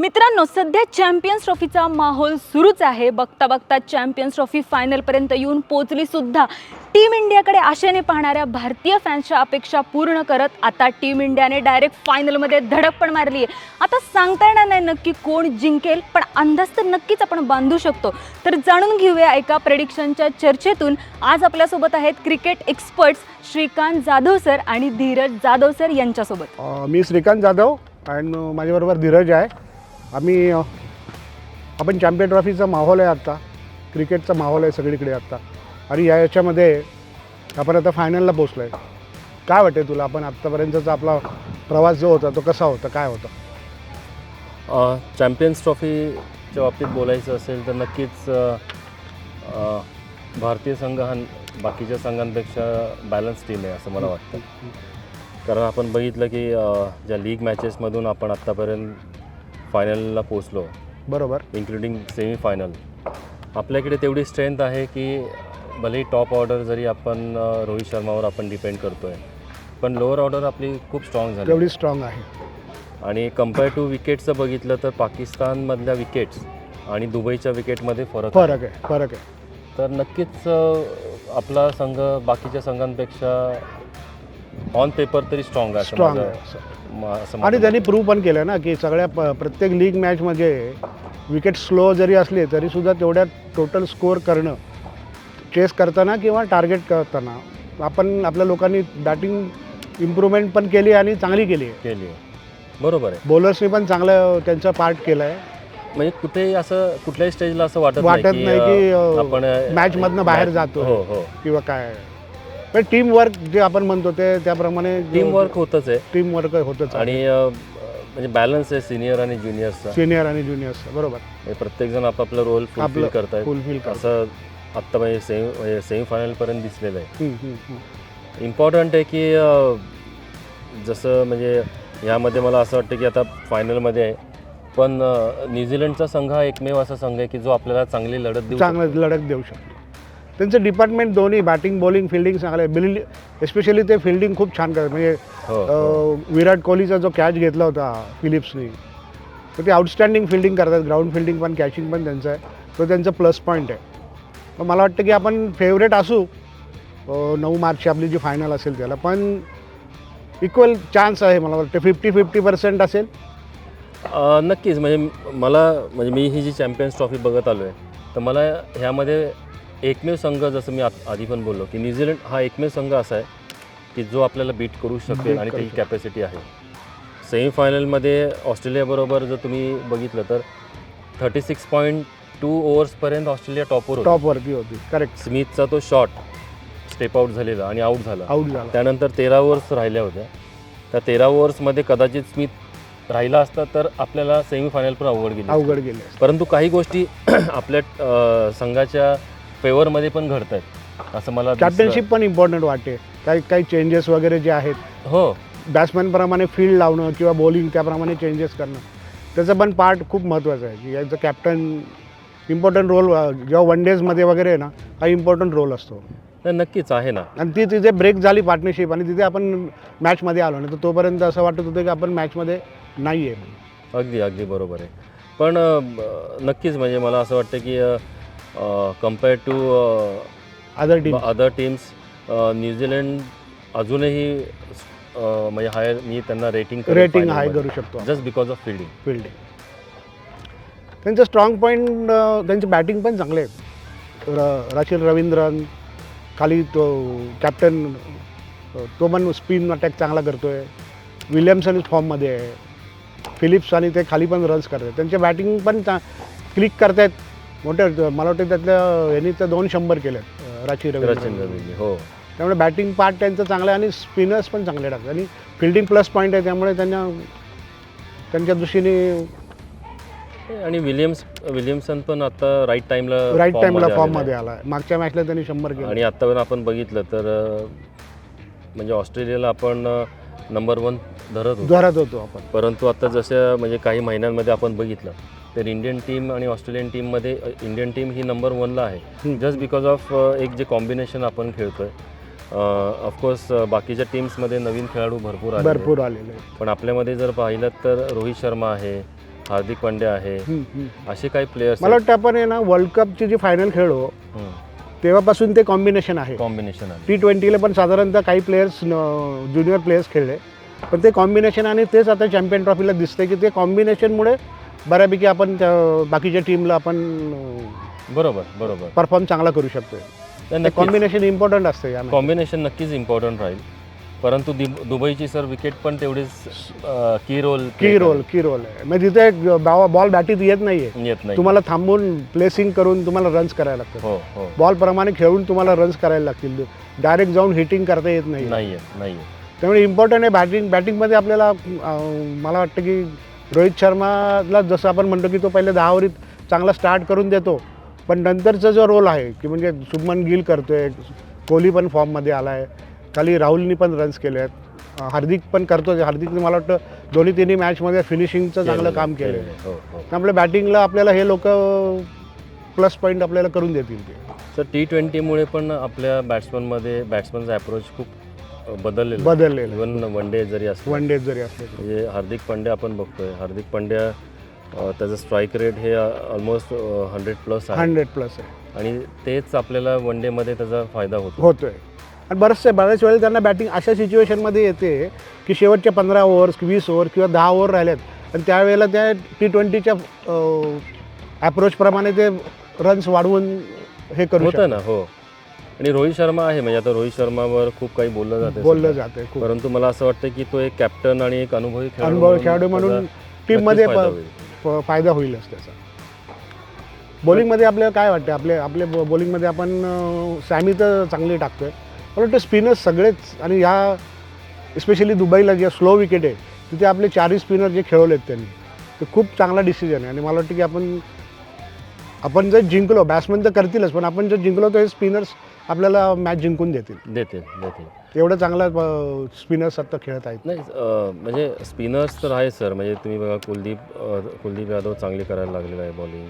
मित्रांनो सध्या चॅम्पियन्स ट्रॉफीचा माहोल सुरूच आहे. बघता बघता चॅम्पियन्स ट्रॉफी फायनलपर्यंत येऊन पोचली सुद्धा टीम इंडियाकडे आशेने पाहणाऱ्या भारतीय फॅन्सच्या अपेक्षा पूर्ण करत आता टीम इंडियाने डायरेक्ट फायनलमध्ये धडक पण मारली आहे. आता सांगता येणार नाही नक्की कोण जिंकेल पण अंदाज तर नक्कीच आपण बांधू शकतो. तर जाणून घेऊया एका प्रेडिक्शनच्या चर्चेतून. आज आपल्यासोबत आहेत cricket experts Shrikant Jadhav sir आणि धीरज जाधव सर यांच्यासोबत. मी श्रीकांत जाधव अँड माझ्याबरोबर धीरज आहे. आम्ही आपण चॅम्पियन ट्रॉफीचा माहोल आहे आत्ता क्रिकेटचा माहोल आहे सगळीकडे आत्ता आणि या याच्यामध्ये आपण आता फायनलला पोचलो आहे काय वाटते तुला? आपण आत्तापर्यंतचा आपला प्रवास जो होता तो कसा होता? काय होता? चॅम्पियन्स ट्रॉफीच्या बाबतीत बोलायचं असेल तर नक्कीच भारतीय संघ हा बाकीच्या संघांपेक्षा बॅलन्स टीम आहे असं मला वाटतं. कारण आपण बघितलं की ज्या लीग मॅचेसमधून आपण आत्तापर्यंत फायनलला पोचलो बरोबर. इन्क्लुडिंग सेमी फायनल आपल्याकडे तेवढी स्ट्रेंथ आहे की भलेही टॉप ऑर्डर जरी आपण रोहित शर्मावर आपण डिपेंड करतो आहे पण लोअर ऑर्डर आपली खूप स्ट्रॉंग झाली. तेवढी स्ट्रॉंग आहे. आणि कंपेअर टू विकेटचं बघितलं तर पाकिस्तानमधल्या विकेट्स आणि दुबईच्या विकेटमध्ये फरक आहे. फरक आहे फरक आहे. तर नक्कीच आपला संघ बाकीच्या संघांपेक्षा ऑन पेपर तरी स्ट्रॉंग आहे स्ट्रॉंग आहे आणि त्यांनी प्रूव्ह पण केलं ना की सगळ्या प प्रत्येक लीग मॅचमध्ये विकेट स्लो जरी असले तरीसुद्धा तेवढ्या टोटल स्कोअर करणं चेस करताना किंवा टार्गेट करताना आपण आपल्या लोकांनी बॅटिंग इम्प्रूव्हमेंट पण केली आणि चांगली केली आहे. केली. बरोबर आहे. बॉलर्सनी पण चांगलं त्यांचा पार्ट केला आहे म्हणजे कुठेही असं कुठल्याही स्टेजला असं वाटत वाटत नाही की आपण मॅचमधनं बाहेर जातो. हो हो. किंवा काय. पण टीम वर्क जे आपण म्हणतो ते त्याप्रमाणे टीम वर्क होतच आहे. टीम वर्क होतच आणि अ, म्हणजे बॅलन्स आहे सिनियर आणि ज्युनियरचा सिनियर आणि ज्युनियर्स बरोबर. हे प्रत्येकजण आपापला रोल फुलफिल आपलं करतायत. फुलफिल कर असं आत्ता म्हणजे सेमी सेमी फायनलपर्यंत दिसलेलं आहे. हम्म, हम्म, हम्म. इम्पॉर्टंट आहे की अ, जसं म्हणजे ह्यामध्ये मला असं वाटतं की आता फायनलमध्ये आहे. पण अ, न्यूझीलंडचा संघ हा एकमेव असा संघ आहे की जो आपल्याला चांगली लढत देऊ शकतो. चांगलं लढत देऊ शकतो. त्यांचं डिपार्टमेंट दोन्ही बॅटिंग बॉलिंग फिल्डिंग चांगलं आहे बिल एस्पेशली ते फिल्डिंग खूप छान करतात. म्हणजे हो हो. अं, विराट कोहलीचा जो कॅच घेतला होता फिलिप्सनी तर ते आउटस्टँडिंग फिल्डिंग करतात. ग्राउंड फिल्डिंग पण कॅचिंग पण त्यांचं आहे. तो त्यांचं प्लस पॉईंट आहे. पण मला वाटतं की आपण फेवरेट असू अं, नऊ मार्चची आपली जी फायनल असेल त्याला. पण इक्वल चान्स आहे मला वाटतं. फिफ्टी फिफ्टी पर्सेंट असेल. अ, नक्कीच. म्हणजे मला म्हणजे मी ही जी चॅम्पियन्स ट्रॉफी बघत आलो आहे तर मला ह्यामध्ये एकमेव संघ जसं मी आत- आधी पण बोललो की न्यूझीलंड हा एकमेव संघ असा आहे की जो आपल्याला बीट करू शकेल Beat आणि करू त्याची. कॅपॅसिटी आहे. सेमीफायनलमध्ये ऑस्ट्रेलियाबरोबर जर तुम्ही बघितलं तर थर्टी सिक्स पॉईंट टू ओव्हर्सपर्यंत ऑस्ट्रेलिया टॉपवर होती. टॉपवरती होती करेक्ट स्मिथचा तो शॉट स्टेप आउट झालेला आणि आऊट झाला. आऊट झाला. त्यानंतर तेरा ओव्हर्स राहिल्या होत्या. त्या तेरा ओव्हर्समध्ये कदाचित स्मिथ राहिला असता तर आपल्याला सेमीफायनल पण अवघड गेली. अवघड गेले परंतु काही गोष्टी आपल्या अ, संघाच्या फेवरमध्ये पण घडत आहेत असं मला दिसलं. कॅप्टनशिप पण इम्पॉर्टंट वाटते. काही काही चेंजेस वगैरे जे आहेत हो. बॅट्समॅनप्रमाणे फील्ड लावणं किंवा बॉलिंग त्याप्रमाणे चेंजेस करणं त्याचं पण पार्ट खूप महत्त्वाचं आहे. की याचं कॅप्टन इम्पॉर्टंट रोल जेव्हा वन डेजमध्ये वगैरे आहे ना हा इम्पॉर्टंट रोल असतो. नाही, नक्कीच आहे ना. आणि ती तिथे ब्रेक झाली पार्टनरशिप आणि तिथे आपण मॅचमध्ये आलो नाही तर तोपर्यंत असं वाटत होतं की आपण मॅचमध्ये नाही आहे अगदी अगदी बरोबर आहे. पण अ, ब- नक्कीच म्हणजे मला असं वाटतं की compare to other team other teams New Zealand अजूनही म्हणजे हायर मी त्यांना रेटिंग रेटिंग हाय करू शकतो. Just because of fielding fielding त्यांचं स्ट्रॉंग पॉईंट त्यांचे बॅटिंग पण चांगले आहेत. राशील रवींद्रन खाली तो कॅप्टन तो पण स्पिन अटॅक चांगला करतो आहे विलियम्सन फॉर्ममध्ये आहे. फिलिप्स आणि ते खाली पण रन्स करतात. त्यांचे बॅटिंग पण चा क्लिक करतायत. मोठे मला वाटतं त्यातल्या यांनी तर दोन शंभर रचिन रवींद्र. रवींद्र हो. त्यामुळे बॅटिंग पार्ट त्यांचं चांगलं आहे आणि स्पिनर्स पण चांगले टाकतात आणि फिल्डिंग प्लस पॉईंट आहे त्यामुळे त्यांना त्यांच्या दृष्टीने आणि विलियम्स विलियमसन पण आता राईट टाइमला राईट टाइमला फॉर्ममध्ये आला मागच्या मॅचला त्यांनी शंभर आणि केले आत्तापर्यंत आपण बघितलं तर अ, म्हणजे ऑस्ट्रेलियाला आपण नंबर वन धरत होतो. धरत होतो आपण. परंतु आता जसं म्हणजे काही महिन्यांमध्ये आपण बघितलं तर इंडियन टीम आणि ऑस्ट्रेलियन टीममध्ये इंडियन टीम ही नंबर वनला आहे. जस्ट बिकॉज ऑफ एक जे कॉम्बिनेशन आपण खेळतोय. ऑफकोर्स बाकीच्या टीम्समध्ये नवीन खेळाडू भरपूर आले भरपूर आलेले. पण आपल्यामध्ये जर पाहिलं तर रोहित शर्मा आहे हार्दिक पांड्या आहे. असे काही प्लेयर्स मला वाटतं आपण आहे ना वर्ल्ड कपची जी फायनल खेळलो तेव्हापासून ते कॉम्बिनेशन आहे. कॉम्बिनेशन आहे. टी ट्वेंटीला पण साधारणतः काही प्लेयर्स ज्युनियर प्लेयर्स खेळले. पण ते कॉम्बिनेशन आणि तेच आता चॅम्पियन ट्रॉफीला दिसतंय की ते कॉम्बिनेशनमुळे बऱ्यापैकी आपण त्या बाकीच्या टीमला आपण बरोबर बरोबर. परफॉर्म चांगला करू शकतोय. ते कॉम्बिनेशन इम्पॉर्टंट असतं कॉम्बिनेशन नक्कीच इम्पॉर्टंट राहील. परंतु दिब- दुबईची सर विकेट पण तेवढीच की रोल की रोल की रोल आहे. म्हणजे तिथे बॉल बॅटीत येत नाहीये. येत नाही. तुम्हाला थांबून प्लेसिंग करून तुम्हाला रन्स करायला लागतात. हो हो. बॉल प्रमाणे खेळून तुम्हाला रन्स करायला लागतील. डायरेक्ट जाऊन हिटिंग करता येत नाही नाही त्यामुळे इम्पॉर्टंट आहे बॅटिंग बॅटिंगमध्ये आपल्याला मला वाटतं की रोहित शर्माला जसं आपण म्हणतो की तो पहिले दहा ओव्हरीत चांगला स्टार्ट करून देतो पण नंतरचा जो रोल आहे की म्हणजे शुभमन गिल करतोय कोहली पण फॉर्ममध्ये आला आहे खाली राहुलनी पण रन्स केले आहेत. हार्दिक पण करतोच हार्दिकने मला वाटतं दोन्ही तिन्ही मॅचमध्ये फिनिशिंगचं चांगलं काम केलं आहे. हो हो. त्यामुळे बॅटिंगला आपल्याला हे लोक प्लस पॉईंट आपल्याला करून देतील ते. तर टी ट्वेंटीमुळे पण आपल्या बॅट्समनमध्ये बॅट्समनचा अप्रोच खूप बदललेला. बदललेलं. इवन वन डे जरी असलं वन डे जरी असले तरी. म्हणजे हार्दिक पांड्या आपण बघतोय. हार्दिक पांड्या अ, त्याचं स्ट्राईक रेट हे ऑलमोस्ट हंड्रेड प्लस आहे. हंड्रेड प्लस आहे. आणि तेच आपल्याला वन डेमध्ये त्याचा फायदा होतो होतोय. आणि बरेचसे बऱ्याच वेळेला त्यांना बॅटिंग अशा सिच्युएशनमध्ये येते की शेवटच्या पंधरा ओव्हर्स वीस ओव्हर किंवा दहा ओव्हर राहिल्यात आणि त्यावेळेला त्या टी ट्वेंटीच्या ॲप्रोचप्रमाणे ते रन्स वाढवून हे करू होतं ना हो. आणि रोहित शर्मा आहे म्हणजे आता रोहित शर्मावर खूप काही बोललं जाते बोललं. जाते परंतु मला असं वाटतं की तो एक कॅप्टन आणि एक अनुभवी खेळाडू अनुभवी खेळाडू म्हणून टीममध्ये फायदा होईलच त्याचा. बॉलिंगमध्ये आपल्याला काय वाटतं आपले आपले बॉलिंगमध्ये आपण सॅमी तर चांगली टाकतोय. मला वाटतं स्पिनर्स सगळेच आणि ह्या स्पेशली दुबईला जे स्लो विकेट आहे तिथे आपले चारही स्पिनर जे खेळवलेत त्यांनी ते खूप चांगला डिसिजन आहे. आणि मला वाटतं की आपण आपण जर जिंकलो बॅट्समन तर करतीलच पण आपण जर जिंकलो तर हे स्पिनर्स आपल्याला मॅच जिंकून देतील. देतील देतील. एवढं चांगला स्पिनर्स आता खेळत आहेत. नाही अं, म्हणजे स्पिनर्स तर आहे सर म्हणजे तुम्ही बघा कुलदीप अं, कुलदीप यादव चांगली करायला लागलेला आहे बॉलिंग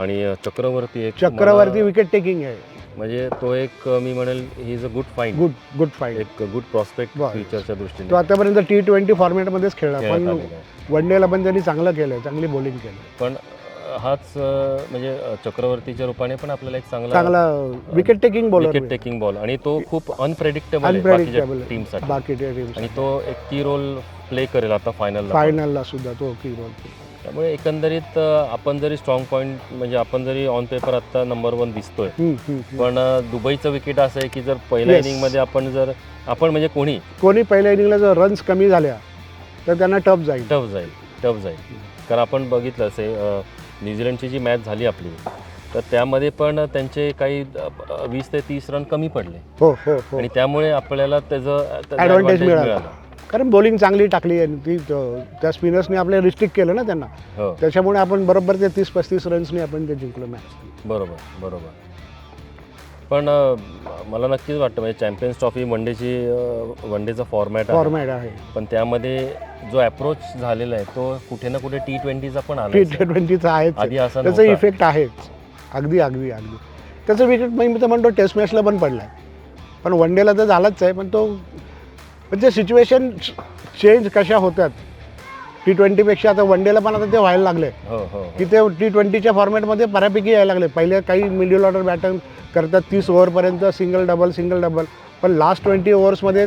आणि अं, चक्रवर्ती एक चक्रवर्ती मला- विकेट टेकिंग आहे. म्हणजे तो एक अं, मी म्हणेल he is a good fine good good fight एक गुड प्रॉस्पेक्ट बरं. फ्युचरच्या दृष्टीने. तो आतापर्यंत टी ट्वेंटी फॉर्मॅटमध्येच खेळला खेळत पण आलेला आहे. वन डेला पण त्यांनी चांगलं केलं चांगली बॉलिंग केलं पण हाच म्हणजे चक्रवर्तीच्या रूपाने पण आपल्याला एक चांगला चांगला wicket taking bowler wicket taking ball आणि तो खूप अनप्रेडिक्टेबल आहे अनप्रेडिक्टेबल टीमसाठी बाकी टीम आणि तो एक की रोल प्ले करेल आता फायनलला फायनलला सुद्धा तो की रोल त्यामुळे एकंदरीत अं, आपण जरी स्ट्रॉंग पॉईंट म्हणजे आपण जरी ऑन पेपर आता नंबर वन दिसतोय पण अं, दुबईचं विकेट असं आहे की जर पहिल्या Yes. इनिंगमध्ये आपण जर आपण म्हणजे कोणी? कोणी पहिल्या इनिंगला जर रन्स कमी झाल्या तर त्यांना टफ जाईल. टफ जाईल. टफ जाईल. कारण आपण बघितलं असे अं, न्यूझीलंडची जी मॅच झाली आपली तर त्यामध्ये पण त्यांचे काही वीस ते तीस रन कमी पडले. हो हो हो. आणि त्यामुळे आपल्याला त्याचं त्याचं ॲडव्हान्टेज advantage मिळाला. कारण बॉलिंग चांगली टाकली आणि ती त- त्या स्पिनर्सने आपल्या रिस्ट्रिक्ट केलं ना त्यांना. हो. त्याच्यामुळे आपण बरोबर ते तीस पस्तीस रन्सने आपण ते जिंकलो मॅच बरोबर बरोबर. पण अं, मला नक्कीच वाटतं म्हणजे चॅम्पियन्स ट्रॉफी वनडेची वनडेचा फॉर्मॅट आहे. फॉर्मॅट आहे. पण त्यामध्ये जो अप्रोच झालेला आहे तो कुठे ना कुठे टी ट्वेंटीचा पण टी आला ट्वेंटीचा आहेच. आधी असं त्याचा नव्हता. इफेक्ट आहेच. अगदी अगदी अगदी. त्याचं विकेट मी तर म्हणतो टेस्ट मॅचला पण पडला आहे पण वन डेला तर झालाच आहे पण तो म्हणजे सिच्युएशन चेंज कशा होतात टी ट्वेंटीपेक्षा आता वन डेला पण आता ते व्हायला लागले. हो हो की ते टी ट्वेंटीच्या फॉर्मॅटमध्ये बऱ्यापैकी यायला लागले. पहिले काही मिडल ऑर्डर बॅटन करतात तीस ओव्हरपर्यंत सिंगल डबल सिंगल डबल पण लास्ट ट्वेंटी ओव्हर्समध्ये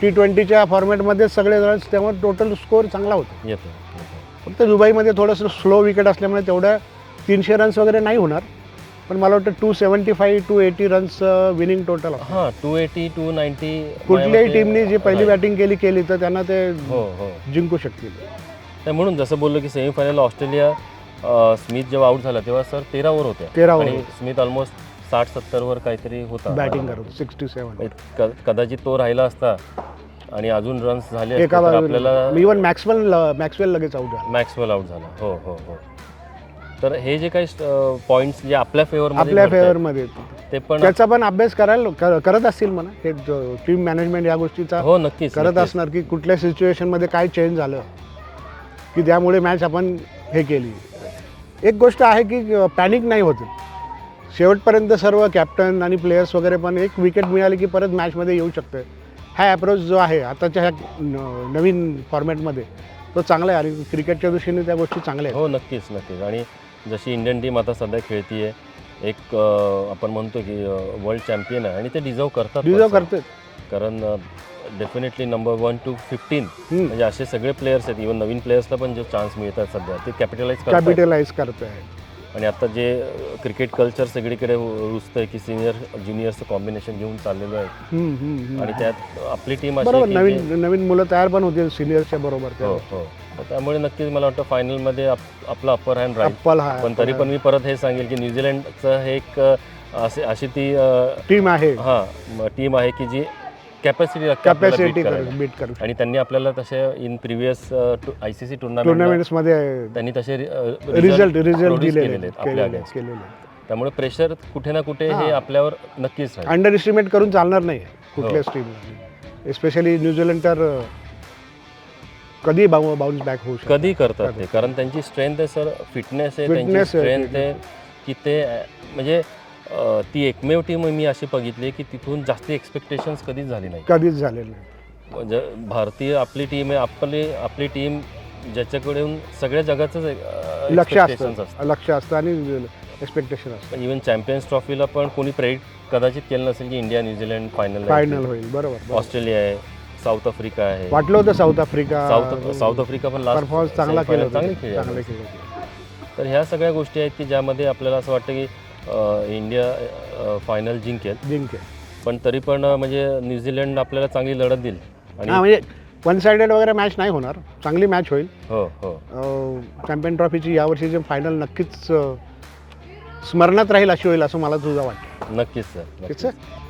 टी ट्वेंटीच्या फॉर्मॅटमध्ये सगळे रन्स त्यामुळे टोटल स्कोअर चांगला होता. येतो. फक्त दुबईमध्ये थोडंसं स्लो विकेट असल्यामुळे तेवढ्या तीनशे रन्स वगैरे नाही होणार. पण मला वाटतं two seventy five two eighty runs winning total हां टू एटी टू नाईन्टी कुठल्याही टीमनी जी पहिली बॅटिंग केली केली तर त्यांना ते हो हो. जिंकू शकतील. तर म्हणून जसं बोललो की सेमीफायनल ऑस्ट्रेलिया स्मिथ जेव्हा आउट झाला तेव्हा सर तेरा ओव्हर होत्या. 13 over आणि स्मिथ ऑलमोस्ट साठ सत्तरवर काहीतरी होता. बॅटिंग करतो सिक्स्टी सेवन क- कदाचित तो राहिला असता आणि अजून रन्स झाले असते एका तर बाजूला आपल्याला इवन मॅक्सवेल मॅक्सवेल लगेच आउट झाला. मॅक्सवेल आउट झाला. हो हो हो. तर हे जे काही पॉईंट्स जे आपल्या फेवर आपल्या फेवरमध्ये ते पण त्याचा पण अभ्यास करायला कर- करत असतील म्हणा. हे टीम मॅनेजमेंट या गोष्टीचा हो नक्कीच करत नक्कीच. असणार की कुठल्या सिच्युएशनमध्ये काय चेंज झालं की त्यामुळे मॅच आपण हे केली. एक गोष्ट आहे की पॅनिक नाही होत. शेवटपर्यंत सर्व कॅप्टन आणि प्लेयर्स वगैरे पण एक विकेट मिळाली की परत मॅचमध्ये येऊ शकते हा ॲप्रोच जो आहे आताच्या ह्या नवीन फॉर्मॅटमध्ये तो चांगला आहे आणि क्रिकेटच्या दृष्टीने त्या गोष्टी चांगल्या आहेत. हो नक्कीच नक्कीच. आणि जशी इंडियन टीम आता सध्या खेळतीये एक अं, आपण म्हणतो की वर्ल्ड चॅम्पियन आहे आणि ते डिझर्व करतात डिझर्व. करते कारण definitely number one to fifteen. म्हणजे असे सगळे प्लेयर्स आहेत. इव्हन नवीन प्लेयर्सला पण जे चान्स मिळतात सध्या ते कॅपिटलाइज कॅपिटलाइज करत आहे आणि आता जे क्रिकेट कल्चर सगळीकडे रुजतंय की सिनियर ज्युनियरचं कॉम्बिनेशन घेऊन चाललेलं आहे. आणि त्यात आपली टीम अशी बरोबर आहे की नवीन नवीन मुलं तयार पण होतील सिनियरच्या बरोबर हो हो. त्यामुळे नक्कीच मला वाटतं फायनलमध्ये आप- आपला अपर हँड राहील अप्पल हा पण तरी पण मी परत हे सांगेल की न्यूझीलंडचं हे एक अ, असे अशी ती टीम आहे. हां टीम आहे की जी कॅपॅसिटी कॅपॅसिटी बीट करू आणि त्यांनी आपल्याला तसे in previous I C C टुर्नामेंटमध्ये त्यांनी तसे रिझल्ट रिझल्ट दिलेले केलेले त्यामुळे प्रेशर कुठे ना कुठे हे. आपल्यावर नक्कीच अंडर एस्टिमेट करून चालणार नाही. कुठल्याच टीम एस्पेशली न्यूझीलंड तर कधी बाउन्स बॅक होऊ शकतो. कधी करतात ते? कारण त्यांची स्ट्रेंथ आहे सर फिटनेस आहे त्यांची स्ट्रेंथ आहे की ते म्हणजे ती एकमेव टीम मी अशी बघितली की तिथून जास्त एक्सपेक्टेशन्स कधीच झाली नाही. कधीच झालेलं नाही. म्हणजे भारतीय आपली टीम आहे आपली आपली टीम ज्याच्याकडून सगळ्या जगाचंच लक्ष असतं. लक्ष असतं आणि एक्सपेक्टेशन असतं. इव्हन चॅम्पियन्स ट्रॉफीला पण कोणी प्रेडिक्ट कदाचित केलं नसेल की इंडिया न्यूझीलंड फायनल फायनल होईल. बरोबर. ऑस्ट्रेलिया आहे साऊथ आफ्रिका आहे. वाटलं होतं South Africa South South Africa पण लास्ट परफॉर्मन्स चांगला केला चांगली होते. तर ह्या सगळ्या गोष्टी आहेत की ज्यामध्ये आपल्याला असं वाटतं की इंडिया फायनल जिंकेल. जिंकेल. पण तरी पण म्हणजे न्यूझीलंड आपल्याला चांगली लढत देईल. हा आणि म्हणजे वन सायडेड वगैरे मॅच नाही होणार. चांगली मॅच होईल. हो हो. चॅम्पियन ट्रॉफीची यावर्षीची फायनल नक्कीच स्मरणात राहील अशी होईल असं मला तुझं वाटतं. नक्कीच सर ठीक आहे